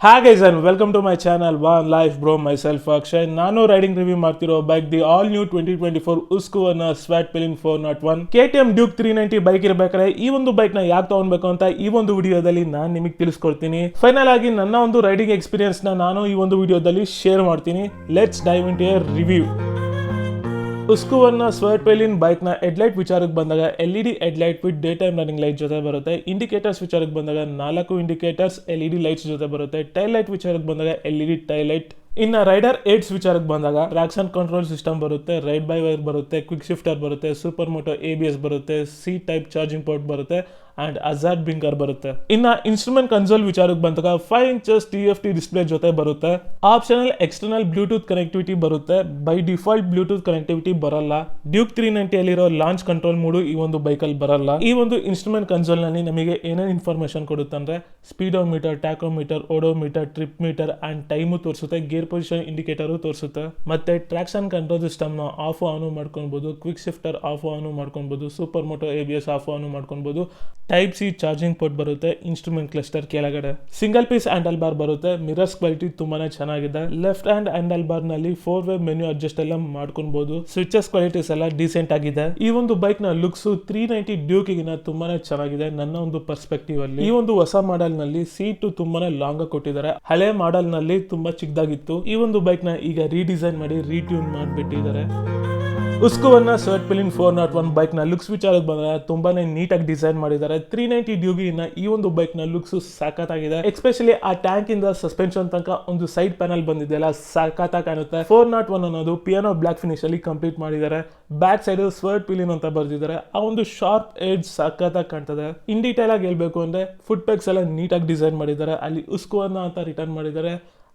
Hi guys and welcome to my channel van life bro myself Akshay ನಾನು riding review ಮಾಡ್ತಿರೋ bike the all new twenty twenty four Husqvarna Svartpilen four nought one K T M Duke three ninety bike ಇರಬೇಕಾದ್ರೆ, ಈ ಒಂದು ಬೈಕ್ನ ಯಾಕೆ ತಗೊಳ್ಬೇಕು ಅಂತ ಈ ಒಂದು ವಿಡಿಯೋದಲ್ಲಿ ನಾನು ನಿಮಗೆ ತಿಳಿಸ್ಕೊಡ್ತೀನಿ. ಫೈನಲ್ ಆಗಿ ನನ್ನ ಒಂದು ರೈಡಿಂಗ್ ಎಕ್ಸ್ಪೀರಿಯನ್ಸ್ನ ನಾನು ಈ ಒಂದು ವಿಡಿಯೋದಲ್ಲಿ ಶೇರ್ ಮಾಡ್ತೀನಿ. Let's dive in your review Husqvarna Pilen ಬೈಕ್ನ ಹೆಡ್ಲೈಟ್ ವಿಚಾರಕ್ಕೆ ಬಂದಾಗ L E D headlight with day time running light ಜೊತೆ ಬರುತ್ತೆ. ಇಂಡಿಕೇಟರ್ಸ್ ವಿಚಾರಕ್ಕೆ ಬಂದಾಗ ನಾಲ್ಕು indicators L E D lights ಜೊತೆ ಬರುತ್ತೆ. ಟೈಲ್ ಲೈಟ್ ವಿಚಾರಕ್ಕೆ ಬಂದಾಗ L E D tail light. ಇನ್ನು ರೈಡರ್ ಏಟ್ಸ್ ವಿಚಾರಕ್ಕೆ ಬಂದಾಗ ಟ್ರಾಕ್ಷನ್ ಕಂಟ್ರೋಲ್ ಸಿಸ್ಟಮ್ ಬರುತ್ತೆ, ರೈಡ್ ಬೈ ವೈರ್ ಬರುತ್ತೆ, ಕ್ವಿಕ್ ಶಿಫ್ಟರ್ ಬರುತ್ತೆ, super moto A B S ಬರುತ್ತೆ, ಸಿ ಟೈಪ್ ಚಾರ್ಜಿಂಗ್ ಪೋರ್ಟ್ ಬರುತ್ತೆ. ಅಂಡ್ ಅಜಾಡ್ ಬಿಂಗರ್ ಬರುತ್ತೆ. ಇನ್ನ ಇನ್ಸ್ಟ್ರೂಮೆಂಟ್ ಕನ್ಸೋಲ್ ವಿಚಾರಕ್ಕೆ ಬಂದಾಗ five inches T F T display ಜೊತೆ ಬರುತ್ತೆ. ಆಪ್ಷನಲ್ ಎಕ್ಸ್ಟರ್ನಲ್ ಬ್ಲೂಟೂತ್ ಕನೆಕ್ಟಿವಿಟಿ ಬರುತ್ತೆ. ಬೈ ಡಿಫಾಲ್ಟ್ ಬ್ಲೂಟೂತ್ ಕನೆಕ್ಟಿವಿಟಿ ಬರಲ್ಲ. ಡ್ಯೂಕ್ ತ್ರೀ ನೈಂಟಿಯಲ್ಲಿರೋ ಲಾಂಚ್ ಕಂಟ್ರೋಲ್ ಮೂಡು ಈ ಒಂದು ಬೈಕಲ್ಲಿ ಬರಲ್ಲ. ಈ ಒಂದು ಇನ್ಸ್ಟ್ರೂಮೆಂಟ್ ಕನ್ಸೋಲ್ನಲ್ಲಿ ನಮಗೆ ಏನೇನು ಇನ್ಫಾರ್ಮೇಶನ್ ಕೊಡುತ್ತೆ ಅಂದ್ರೆ meter tachometer odometer trip meter and time ತೋರಿಸುತ್ತೆ. ಗೇರ್ ಪೊಸಿಷನ್ ಇಂಡಿಕೇಟರ್ ತೋರಿಸುತ್ತೆ. ಮತ್ತೆ traction control system off off on ಮಾಡ್ಕೊಬಹುದು ಕ್ವಿಕ್ ಶಿಫ್ಟರ್ ಆಫ್ ಆನ್ ಮಾಡ್ಕೊಬೋದು super moto A B S off on ಮಾಡ್ಕೊಬಹುದು ಟೈಪ್ ಸಿ ಚಾರ್ಜಿಂಗ್ ಪೋರ್ಟ್ ಬರುತ್ತೆ instrument cluster ಕೆಳಗಡೆ. Single piece handle bar ಬರುತ್ತೆ mirrors quality ತುಂಬಾನೇ ಚೆನ್ನಾಗಿದೆ. ಲೆಫ್ಟ್ ಹ್ಯಾಂಡ್ ಹ್ಯಾಂಡಲ್ ಬಾರ್ನಲ್ಲಿ four way menu adjust ಎಲ್ಲ ಮಾಡ್ಕೊಬಹುದು ಸ್ವಿಚಸ್ ಕ್ವಾಲಿಟೀಸ್ ಎಲ್ಲ ಡೀಸೆಂಟ್ ಆಗಿದೆ. ಈ ಒಂದು ಬೈಕ್ನ ಲುಕ್ಸ್ ತ್ರೀ ನೈಂಟಿ ಡ್ಯೂಕಿಗಿನ ತುಂಬಾನೇ ಚೆನ್ನಾಗಿದೆ ನನ್ನ ಒಂದು ಪರ್ಸ್ಪೆಕ್ಟಿವ್ ಅಲ್ಲಿ. ಈ ಒಂದು ಹೊಸ ಮಾಡೆಲ್ನಲ್ಲಿ ಸೀಟು ತುಂಬಾನೇ ಲಾಂಗ್ ಕೊಟ್ಟಿದ್ದಾರೆ. ಹಳೆ ಮಾಡೆಲ್ನಲ್ಲಿ ತುಂಬಾ ಚಿಕ್ಕದಾಗಿತ್ತು. ಈ ಒಂದು ಬೈಕ್ನ ಈಗ ರೀಡಿಸೈನ್ ಮಾಡಿ ರೀಟ್ಯೂನ್ ಮಾಡಿಬಿಟ್ಟಿದ್ದಾರೆ. Husqvarna Svartpilen four nought one ಬೈಕ್ನ ಲುಕ್ಸ್ ವಿಚಾರಕ್ಕೆ ಬಂದ್ರೆ ತುಂಬಾನೇ ನೀಟಾಗಿ ಡಿಸೈನ್ ಮಾಡಿದ್ದಾರೆ. ತ್ರೀ ನೈಂಟಿ ಡ್ಯೂಗಿನ ಈ ಒಂದು ಬೈಕ್ನ ಲುಕ್ಸ್ ಸಾಕತ್ತಾಗಿದೆ. ಎಸ್ಪೆಷಲಿ ಆ ಟ್ಯಾಂಕ್ ಇಂದ ಸಸ್ಪೆನ್ಷನ್ ತನಕ ಒಂದು ಸೈಡ್ ಪ್ಯಾನಲ್ ಬಂದಿದೆಯಲ್ಲ ಸಾಕತ್ತಾಗಿ ಕಾಣುತ್ತೆ. ಫೋರ್ ನಾಟ್ ಒನ್ ಅನ್ನೋದು ಪಿಯಾನೋ ಬ್ಲಾಕ್ ಫಿನಿಶ್ ಅಲ್ಲಿ ಕಂಪ್ಲೀಟ್ ಮಾಡಿದ್ದಾರೆ. ಬ್ಯಾಕ್ ಸೈಡ್ ಸ್ವರ್ಟ್ ಪಿಲಿನ್ ಅಂತ ಬರ್ದಿದ್ದಾರೆ. ಆ ಒಂದು ಶಾರ್ಪ್ ಏಜ್ ಸಾಕತ್ತಾಗಿ ಕಾಣ್ತದೆ. ಇನ್ ಡೀಟೇಲ್ ಆಗಿ ಹೇಳ್ಬೇಕು ಅಂದ್ರೆ ಫುಟ್ ಪ್ಯಾಕ್ಸ್ ಎಲ್ಲ ನೀಟಾಗಿ ಡಿಸೈನ್ ಮಾಡಿದ್ದಾರೆ. ಅಲ್ಲಿ ಉಸ್ಕುವನ್ನ ಅಂತ ರಿಟರ್ನ್ ಮಾಡಿದ್ದಾರೆ.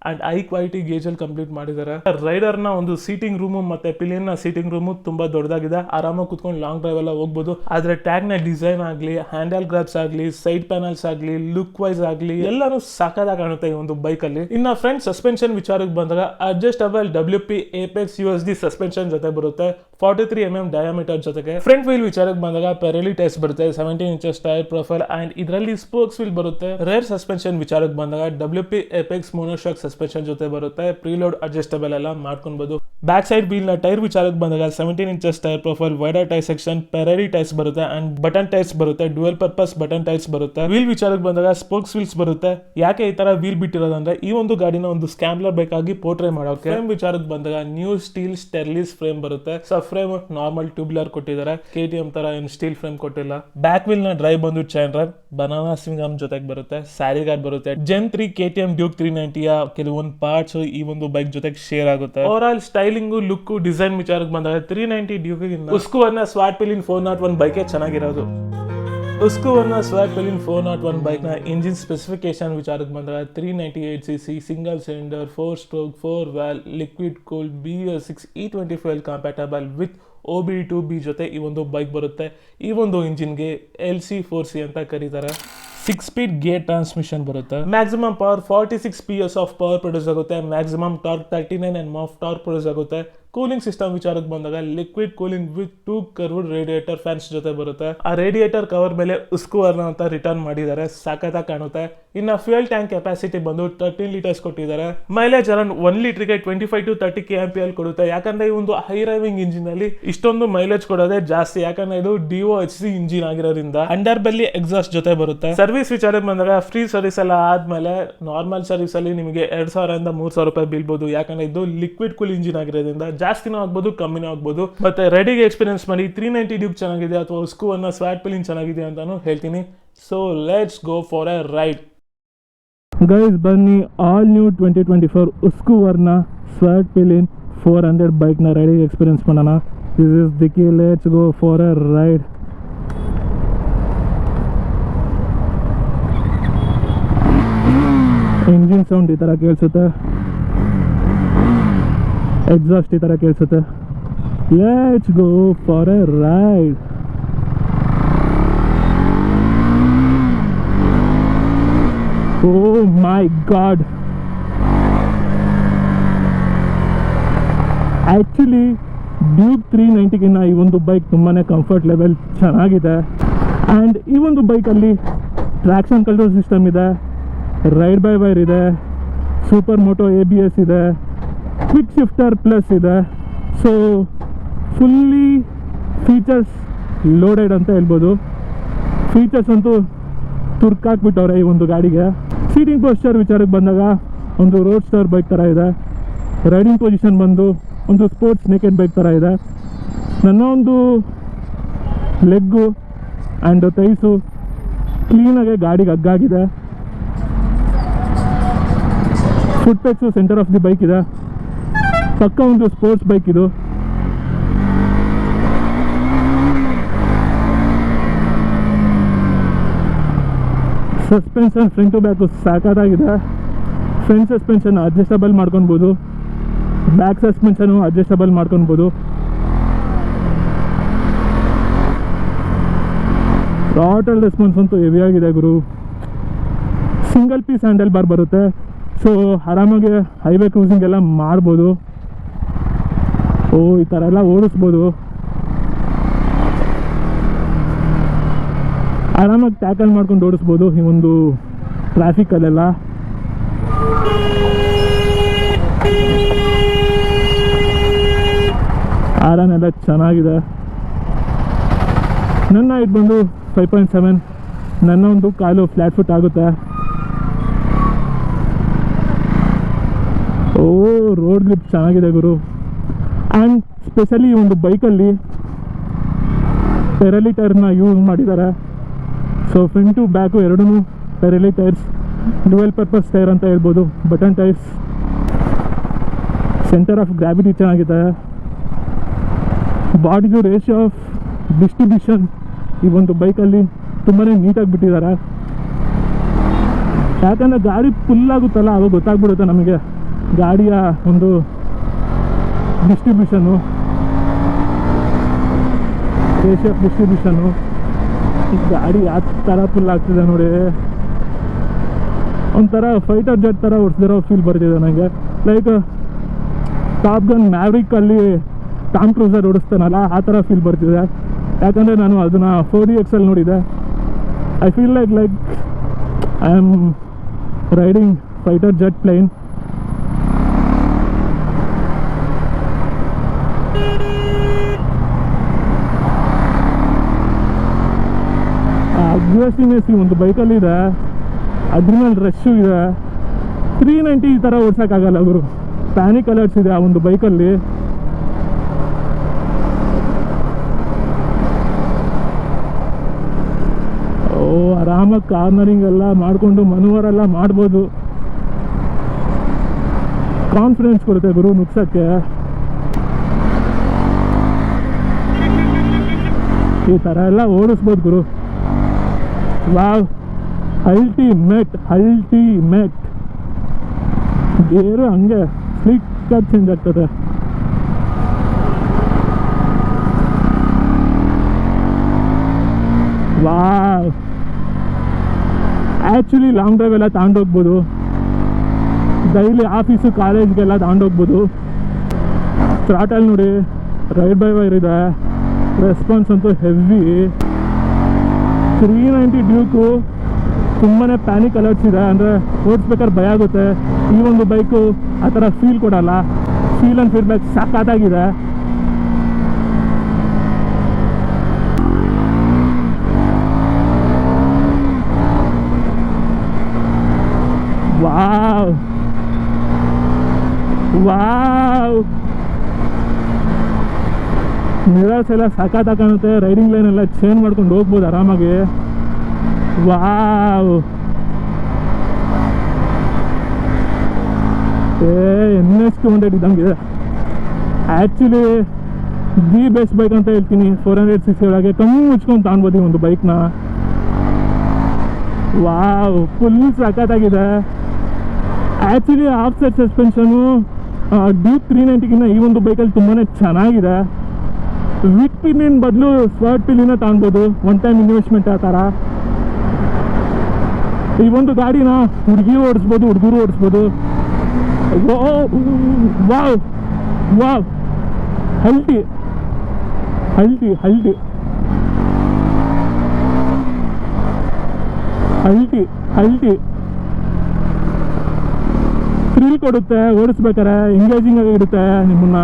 ಅಂಡ್ ಐ ಕ್ವಾಲಿಟಿ ಗೇಜಲ್ಲಿ ಕಂಪ್ಲೀಟ್ ಮಾಡಿದ್ದಾರೆ. ರೈಡರ್ನ ಒಂದು ಸೀಟಿಂಗ್ ರೂಮು ಮತ್ತೆ ಪಿಲಿಯನ್ನ ಸೀಟಿಂಗ್ ರೂಮು ತುಂಬಾ ದೊಡ್ಡದಾಗಿದೆ. ಆರಾಮಾಗಿ ಕುತ್ಕೊಂಡು ಲಾಂಗ್ ಡ್ರೈವ್ ಎಲ್ಲ ಹೋಗ್ಬೋದು. ಆದರೆ ಟ್ಯಾಗ್ನ ಡಿಸೈನ್ ಆಗಲಿ ಹ್ಯಾಂಡಲ್ ಗ್ರಾಪ್ಸ್ ಆಗಲಿ ಸೈಡ್ ಪ್ಯಾನಲ್ಸ್ ಆಗಲಿ ಲುಕ್ ವೈಸ್ ಆಗಲಿ, ಎಲ್ಲಾನು ಸಾಕಾದಾಗ ಕಾಣುತ್ತೆ ಈ ಒಂದು ಬೈಕಲ್ಲಿ ಇನ್ನ ಫ್ರಂಟ್ ಸಸ್ಪೆನ್ಷನ್ ವಿಚಾರಕ್ಕೆ ಬಂದಾಗ adjustable W P Apex U S D suspension ಜೊತೆ ಬರುತ್ತೆ. Forty three M M diameter ಜೊತೆಗೆ ಫ್ರಂಟ್ ವೀಲ್ ವಿಚಾರಕ್ಕೆ ಬಂದಾಗ ಪೆರಲಿ ಟೈರ್ಸ್ ಬರುತ್ತೆ seventeen inches tyre profile and ಇದರಲ್ಲಿ ಸ್ಪೋಕ್ಸ್ ವೀಲ್ ಬರುತ್ತೆ. ರೇರ್ ಸಸ್ಪೆನ್ಷನ್ ವಿಚಾರಕ್ಕೆ ಬಂದಾಗ W P Apex monoshock suspension ಜೊತೆ ಬರುತ್ತೆ. ಪ್ರೀಲೋಡ್ ಅಡ್ಜಸ್ಟಬಲ್ ಎಲ್ಲ ಮಾಡ್ಕೊಬಹುದು ಬ್ಯಾಕ್ ಸೈಡ್ ವೀಲ್ನ ಟೈರ್ ವಿಚಾರಕ್ಕೆ ಬಂದಾಗ seventeen inches tyre profile wider tyre section Pirelli tyres ಬರುತ್ತೆ ಅಂಡ್ ಬಟನ್ ಟೈರ್ಸ್ ಬರುತ್ತೆ ಡುವೆಲ್ ಪರ್ಪಸ್ ಬಟನ್ ಟೈರ್ಸ್ ಬರುತ್ತೆ. ವೀಲ್ ವಿಚಾರಕ್ಕೆ ಬಂದಾಗ ಸ್ಪೋಕ್ಸ್ ವೀಲ್ಸ್ ಬರುತ್ತೆ. ಯಾಕೆ ಈ ತರ ವೀಲ್ ಬಿಟ್ಟಿರೋದಂದ್ರೆ ಈ ಒಂದು ಗಾಡಿನ ಒಂದು ಸ್ಕ್ಯಾಮ್ಲರ್ ಬೇಕಾಗಿ ಪೋರ್ಟ್ರೇ ಮಾಡೋಕೆ. ಫ್ರೇಮ್ ವಿಚಾರಕ್ಕೆ ಬಂದಾಗ ನ್ಯೂ ಸ್ಟೀಲ್ ಸ್ಟೆರ್ಲಿಸ್ ಫ್ರೇಮ್ ಬರುತ್ತೆ. ಸಬ್ ಫ್ರೇಮ್ ನಾರ್ಮಲ್ ಟ್ಯೂಬ್ಲರ್ ಕೊಟ್ಟಿದ್ದಾರೆ. ಕೆ ಟಿ ಎಂ ತರ ಏನು ಸ್ಟೀಲ್ ಫ್ರೇಮ್ ಕೊಟ್ಟಿಲ್ಲ. ಬ್ಯಾಕ್ ವೀಲ್ನ ಡ್ರೈವ್ ಬಂದು ಚೈನ್ ರನ್ ಬನಾನಾ ಸಿಂಗಮ್ ಜೊತೆಗೆ ಬರುತ್ತೆ. ಸ್ಯಾರಿ ಗಾರ್ಡ್ ಬರುತ್ತೆ. Gen three K T M Duke three ನೈಂಟಿಯ ಕೆಲವೊಂದು ಪಾರ್ಟ್ಸ್ ಈ ಒಂದು ಬೈಕ್ ಜೊತೆಗೆ ಶೇರ್ ಆಗುತ್ತೆ. Overall styling look design ವಿಚಾರಕ್ಕೆ ಬಂದಾಗ three ninety Duke Husqvarna Svartpilen four nought one ಬೈಕೇ ಚೆನ್ನಾಗಿರೋದು. Husqvarna Svartpilen four nought one ಬೈಕ್ನ ಇಂಜಿನ್ ಸ್ಪೆಸಿಫಿಕೇಶನ್ ವಿಚಾರಕ್ಕೆ ಬಂದಾಗ three ninety eight C C single cylinder four stroke four valve liquid cool B A six E twenty five compatible with O B two B ಜೊತೆ ಈ ಒಂದು bike ಬರುತ್ತೆ ಈ ಒಂದು ಇಂಜಿನ್ಗೆ ಎಲ್ ಸಿ ಫೋರ್ ಸಿ ಅಂತ ಕರೀತಾರೆ ಸಿಕ್ಸ್ ಸ್ಪೀಡ್ ಗೇರ್ ಟ್ರಾನ್ಸ್ಮಿಷನ್ ಬರುತ್ತೆ maximum power forty six P S of power produce ಆಗುತ್ತೆ maximum torque thirty nine N of torque produce ಆಗುತ್ತೆ ಕೂಲಿಂಗ್ ಸಿಸ್ಟಮ್ ವಿಚಾರಕ್ಕೆ ಬಂದಾಗ liquid cooling with two curved radiator fans ಜೊತೆ ಬರುತ್ತೆ. ಆ ರೇಡಿಯೇಟರ್ ಕವರ್ ಮೇಲೆ ಉಸ್ಕುವರ್ನ ಅಂತ ರಿಟರ್ನ್ ಮಾಡಿದ್ದಾರೆ. ಸಾಕತ್ತಾಗಿ ಕಾಣುತ್ತೆ. ಇನ್ನು ಫ್ಯೂಯಲ್ ಟ್ಯಾಂಕ್ ಕೆಪಾಸಿಟಿ ಬಂದು ತರ್ಟೀನ್ ಲೀಟರ್ಸ್ ಕೊಟ್ಟಿದ್ದಾರೆ. ಮೈಲೇಜ್ ಅರೌಂಡ್ ಒನ್ ಲೀಟ್ರಿಗೆ twenty five to thirty K M P L ಕೊಡುತ್ತೆ. ಯಾಕಂದ್ರೆ ಈ ಒಂದು ಹೈ ರೈವಿಂಗ್ ಇಂಜಿನ್ ಅಲ್ಲಿ ಇಷ್ಟೊಂದು ಮೈಲೇಜ್ ಕೊಡೋದೇ ಜಾಸ್ತಿ. ಯಾಕಂದ್ರೆ ಇದು D O H C engine ಆಗಿರೋದ್ರಿಂದ ಅಂಡರ್ ಬೆಲ್ಲಿ ಎಕ್ಸಾಸ್ಟ್ ಜೊತೆ ಬರುತ್ತೆ. ಸರ್ವಿಸ್ ವಿಚಾರಕ್ಕೆ ಬಂದಾಗ ಫ್ರೀ ಸರ್ವಿಸ್ ಎಲ್ಲ ಆದ್ಮೇಲೆ ನಾರ್ಮಲ್ ಸರ್ವಿಸ್ ಅಲ್ಲಿ ನಿಮಗೆ ಎರಡ್ ಸಾವಿರದಿಂದ ಮೂರ್ ಸಾವಿರ ರೂಪಾಯಿ ಬೀಳ್ಬೋದು. ಯಾಕಂದ್ರೆ ಇದು ಲಿಕ್ವಿಡ್ ಕೂಲ್ ಇಂಜಿನ್ ಆಗಿರೋದ್ರಿಂದ ಜಾಸ್ತಿನೂ ಆಗ್ಬೋದು, ಕಮ್ಮಿನೂ ಆಗ್ಬೋದು. ಮತ್ತೆ ರೆಡಿಗೆ ಎಕ್ಸ್ಪೀರಿಯನ್ಸ್ ಮಾಡಿ ತ್ರೀ ನೈಂಟಿ ಡ್ಯೂಬ್ ಚೆನ್ನಾಗಿದೆ ಅಥವಾ ಸ್ಕೂ ಅನ್ನ ಸ್ವಾಟ್ ಪಿಲಿನ್ ಚೆನ್ನಾಗಿದೆ ಅಂತಾನು ಹೇಳ್ತೀನಿ. So let's go for a ride guys ಬನ್ನಿ all new twenty twenty four Husqvarna Svartpilen four hundred ಬೈಕ್ನ ರೈಡಿಂಗ್ ಎಕ್ಸ್ಪೀರಿಯನ್ಸ್ ಮಾಡೋಣ this is the key let's go for a ride engine sound ಈ ಥರ ಕೇಳಿಸುತ್ತೆ. Exhaust ಈ ಥರ ಕೇಳಿಸುತ್ತೆ. Let's go for a ride oh my god actually Duke three ನೈಂಟಿಗಿನ್ನ ಈ ಒಂದು bike ತುಂಬಾ ಕಂಫರ್ಟ್ ಲೆವೆಲ್ ಚೆನ್ನಾಗಿದೆ. ಆ್ಯಂಡ್ ಈ ಒಂದು ಬೈಕಲ್ಲಿ ಟ್ರ್ಯಾಕ್ಷನ್ ಕಂಟ್ರೋಲ್ ಸಿಸ್ಟಮ್ ಇದೆ ರೈಡ್ ಬೈ ವೈರ್ ಇದೆ super moto A B S ಇದೆ ಕ್ವಿಕ್ ಶಿಫ್ಟರ್ ಪ್ಲಸ್ ಇದೆ. ಸೊ ಫುಲ್ಲಿ ಫೀಚರ್ಸ್ ಲೋಡೆಡ್ ಅಂತ ಹೇಳ್ಬೋದು. ಫೀಚರ್ಸ್ ಅಂತೂ ತುರ್ಕಾಕ್ಬಿಟ್ಟವ್ರೆ ಈ ಒಂದು ಗಾಡಿಗೆ. ಸೀಟಿಂಗ್ ಪೋಸ್ಚರ್ ವಿಚಾರಕ್ಕೆ ಬಂದಾಗ ಒಂದು ರೋಡ್ ಸ್ಟಾರ್ ಬೈಕ್ ಥರ ಇದೆ. ರೈಡಿಂಗ್ ಪೊಸಿಷನ್ ಬಂದು ಒಂದು ಸ್ಪೋರ್ಟ್ಸ್ ನೇಕೆಡ್ ಬೈಕ್ ಥರ ಇದೆ. ನನ್ನ ಒಂದು ಲೆಗ್ಗು ಆ್ಯಂಡ್ ತೈಸು ಕ್ಲೀನಾಗೆ ಗಾಡಿಗೆ ಹಗ್ಗಾಗಿದೆ foot pegs center of the bike ಇದೆ. ಪಕ್ಕ ಒಂದು ಸ್ಪೋರ್ಟ್ಸ್ ಬೈಕ್ ಇದು. ಸಸ್ಪೆನ್ಷನ್ ಫ್ರಂಟ್ ಟು ಬ್ಯಾಕು ಸಾಕಾಗಿದೆ ಫ್ರಂಟ್ ಸಸ್ಪೆನ್ಷನ್ ಅಡ್ಜಸ್ಟಬಲ್ ಮಾಡ್ಕೊಬೋದು ಬ್ಯಾಕ್ ಸಸ್ಪೆನ್ಷನು ಅಡ್ಜಸ್ಟಬಲ್ ಮಾಡ್ಕೊಬೋದು ಟೋಟಲ್ ರೆಸ್ಪಾನ್ಸ್ ಅಂತೂ ಆಗಿದೆ ಗುರು. ಸಿಂಗಲ್ ಪೀಸ್ ಹ್ಯಾಂಡಲ್ ಬಾರ್ ಬರುತ್ತೆ. ಸೊ ಆರಾಮಾಗಿ ಹೈವೇ ಕ್ರೂಸಿಂಗ್ ಎಲ್ಲ ಮಾಡ್ಬೋದು. ಓ, ಈ ಥರ ಎಲ್ಲ ಓಡಿಸ್ಬೋದು. ಆರಾಮಾಗಿ ಟ್ಯಾಕಲ್ ಮಾಡ್ಕೊಂಡು ಓಡಿಸ್ಬೋದು. ಈ ಒಂದು ಟ್ರಾಫಿಕಲ್ಲೆಲ್ಲ ಆರಾಮ್ ಎಲ್ಲ ಚೆನ್ನಾಗಿದೆ. ನನ್ನ ಇದು ಬಂದು ಫೈವ್ ಪಾಯಿಂಟ್ ಸೆವೆನ್ ನನ್ನ ಒಂದು ಕಾಲು ಫ್ಲ್ಯಾಟ್ ಫುಟ್ ಆಗುತ್ತೆ. ಓ ರೋಡ್ ಗ್ರಿಪ್ ಚೆನ್ನಾಗಿದೆ ಗುರು. ಆ್ಯಂಡ್ ಸ್ಪೆಷಲಿ ಒಂದು ಬೈಕಲ್ಲಿ ಪೆರಲಿಟರ್ನ ಯೂಸ್ ಮಾಡಿದ್ದಾರೆ. ಸೊ ಫ್ರಂಟ್ ಬ್ಯಾಕು ಎರಡೂ Pirelli tyres dual purpose tyre ಅಂತ ಹೇಳ್ಬೋದು. Button tyres center of gravity ಚೆನ್ನಾಗಿದೆ. ಬಾಡಿದು ರೇಷಿಯೋ ಆಫ್ ಡಿಸ್ಟ್ರಿಬ್ಯೂಷನ್ ಈ ಒಂದು ಬೈಕಲ್ಲಿ ತುಂಬಾ ನೀಟಾಗಿ ಬಿಟ್ಟಿದ್ದಾರೆ. ಯಾಕಂದರೆ ಗಾಡಿ ಫುಲ್ ಆಗುತ್ತಲ್ಲ, ಅವಾಗ ಗೊತ್ತಾಗ್ಬಿಡುತ್ತೆ ನಮಗೆ. ಗಾಡಿಯ ಒಂದು ಡಿಸ್ಟ್ರಿಬ್ಯೂಷನು ರೇಷಿಯೋ ಆಫ್ ಡಿಸ್ಟ್ರಿಬ್ಯೂಷನ್ನು ಗಾಡಿ ಯಾವ ಥರ ಫುಲ್ ಆಗ್ತಿದೆ ನೋಡಿ. ಒಂಥರ ಫೈಟರ್ ಜೆಟ್ ಥರ ಹೊಡ್ಸಿದಿರೋ ಫೀಲ್ ಬರ್ತಿದೆ ನನಗೆ ಲೈಕ್ ಟಾಪ್ ಗನ್ ಮ್ಯಾವ್ರಿಕ್ಕಲ್ಲಿ ಟಾಮ್ ಕ್ರೂಸರ್ ಓಡಿಸ್ತಾನಲ್ಲ, ಆ ಥರ ಫೀಲ್ ಬರ್ತಿದೆ. ಯಾಕಂದರೆ ನಾನು ಅದನ್ನು ಫೋರ್ ಡಿ ಎಕ್ಸಲ್ಲಿ ನೋಡಿದೆ. I feel like like I am riding fighter jet plane aggressiveness C ಒಂದು ಬೈಕಲ್ಲಿದೆ ಅದ್ರ ಮೇಲೆ ರಶ್ಶು ಇದೆ. ತ್ರೀ ನೈಂಟಿ ಈ ಥರ ಓಡ್ಸೋಕ್ಕಾಗಲ್ಲ ಗುರು. ಪ್ಯಾನಿಕ್ ಅಲರ್ಟ್ಸ್ ಇದೆ ಆ ಒಂದು ಬೈಕಲ್ಲಿ ಓ, ಆರಾಮಾಗಿ ಕಾರ್ನರಿಂಗ್ ಎಲ್ಲ ಮಾಡಿಕೊಂಡು ಮನೋವರೆಲ್ಲ ಮಾಡ್ಬೋದು. ಕಾನ್ಫಿಡೆನ್ಸ್ ಕೊಡುತ್ತೆ ಗುರು ನುಗ್ಸೋಕ್ಕೆ. ಈ ಥರ ಎಲ್ಲ ಓಡಿಸ್ಬೋದು ಗುರು. ವಾವ್. ಅಲ್ಟಿಮೇಟ್ ಅಲ್ಟಿಮೇಟ್ ಗೇರು ಹಂಗೆ ಸ್ಲಿಕ್ಕಾಗಿ ಚೇಂಜ್ ಆಗ್ತದೆ ವಾವ್. ಆ್ಯಕ್ಚುಲಿ ಲಾಂಗ್ ಡ್ರೈವ್ ಎಲ್ಲ ತಗೊಂಡೋಗ್ಬೋದು ಡೈಲಿ ಆಫೀಸು ಕಾಲೇಜ್ಗೆಲ್ಲ ತಗೊಂಡೋಗ್ಬೋದು ಥ್ರಾಟಲ್ ನೋಡಿ ರೈಡ್ ಬೈ ವೈರ್ ಇದೆ. ರೆಸ್ಪಾನ್ಸ್ ಅಂತೂ ಹೆವಿ ತ್ರೀ ನೈಂಟಿ ಡ್ಯೂಕು ತುಂಬಾ ಪ್ಯಾನಿಕ್ ಅಲರ್ಟ್ಸ್ ಇದೆ. ಅಂದರೆ ಓಡಿಸ್ಬೇಕಾದ್ರೆ ಭಯ ಆಗುತ್ತೆ. ಈ ಒಂದು ಬೈಕು ಆ ಥರ ಫೀಲ್ ಕೊಡಲ್ಲ. ಫೀಲ್ ಆ್ಯಂಡ್ ಫೀಡ್ಬ್ಯಾಕ್ ಸಾಕಾಗಿದೆ ವಾವ್ ವಾವ್ ಮಿರರ್ಸ್ ಎಲ್ಲ ಸಖತ್ ರೈಡಿಂಗ್ ಲೈನ್ ಎಲ್ಲ ಚೇಂಜ್ ಮಾಡ್ಕೊಂಡು ಹೋಗ್ಬೋದು ಆರಾಮಾಗಿ. Wow. A N S two hundred ಇದ್ದಂಗೆ. ಆ್ಯಕ್ಚುಲಿ ದಿ ಬೆಸ್ಟ್ ಬೈಕ್ ಅಂತ ಹೇಳ್ತೀನಿ. ಫೋರ್ ಹಂಡ್ರೆಡ್ ಸಿಕ್ಸ್ ಒಳಗೆ ಕಮ್ಮಿ ಮುಚ್ಕೊಂಡು ತಗೊಳ್ಬೋದು ಈ ಒಂದು ಬೈಕ್ನ ವಾವ್ ಫುಲ್ ಸಖತ್ತಾಗಿದೆ actually offset suspension Duke three ನೈಂಟಿಗಿನ್ನ ಈ ಒಂದು ಬೈಕಲ್ಲಿ ತುಂಬಾ ಚೆನ್ನಾಗಿದೆ. ವಿಕ್ ಬದಲು ಸ್ವರ್ಟ್ ಪಿಲ್ಲಿನ ತಗೊಬೋದು ಒನ್ ಟೈಮ್ ಇನ್ವೆಸ್ಟ್ಮೆಂಟ್ ಆ ಥರ ಈ ಒಂದು ಗಾಡಿನ ಹುಡುಗಿ ಓಡಿಸ್ಬೋದು, ಹುಡುಗರು ಓಡಿಸ್ಬೋದು. Wow wow. ಹಲ್ಟಿ ಹಲ್ಟಿ ಹಲ್ಟಿ ಹಲ್ಟಿ ಹಲ್ಟಿ ಥ್ರಿಲ್ ಕೊಡುತ್ತೆ ಓಡಿಸ್ಬೇಕಾರೆ ಎಂಗೇಜಿಂಗ್ ಆಗಿ ಇಡುತ್ತೆ ನಿಮ್ಮನ್ನ.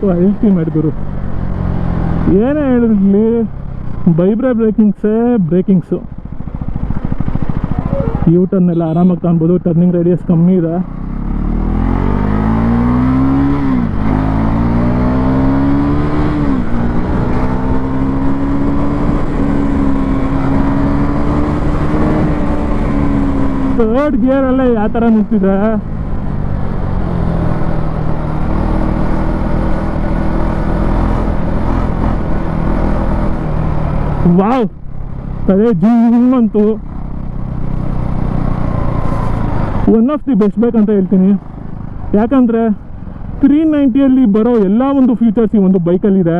ಅಂತೂ ಅಲ್ಟಿಮೇಟ್ ಗುರು ಏನೇ ಹೇಳಿದ್ಲಿ ಬೈಬ್ರೆ ಬ್ರೇಕಿಂಗ್ಸೇ ಬ್ರೇಕಿಂಗ್ಸು ಯೂ ಎಲ್ಲ ಆರಾಮಾಗಿ ಕಾಣ್ಬೋದು ಟರ್ನಿಂಗ್ ರೇಡಿಯಸ್ ಕಮ್ಮಿ ಇದೆ. ಥರ್ಡ್ ಗಿಯರಲ್ಲೇ ಯಾವ ಥರ ನಿಂತಿದೆ? ವಾವ್. ತಲೆ ಜಿಮ್ ಅಂತು. One of the best bike ಅಂತ ಹೇಳ್ತೀನಿ. ಯಾಕಂದರೆ ತ್ರೀ ನೈಂಟಿಯಲ್ಲಿ ಬರೋ ಎಲ್ಲ ಒಂದು ಫೀಚರ್ಸ್ ಈ ಒಂದು ಬೈಕಲ್ಲಿದೆ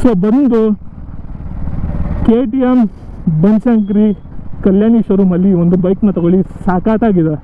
ಸೊ ಬಂದು K T M Banashankari, Kalyani ಶೋರೂಮಲ್ಲಿ ಒಂದು ಬೈಕ್ನ ತಗೊಳ್ಳಿ. ಸಾಕಾಗಿದೆ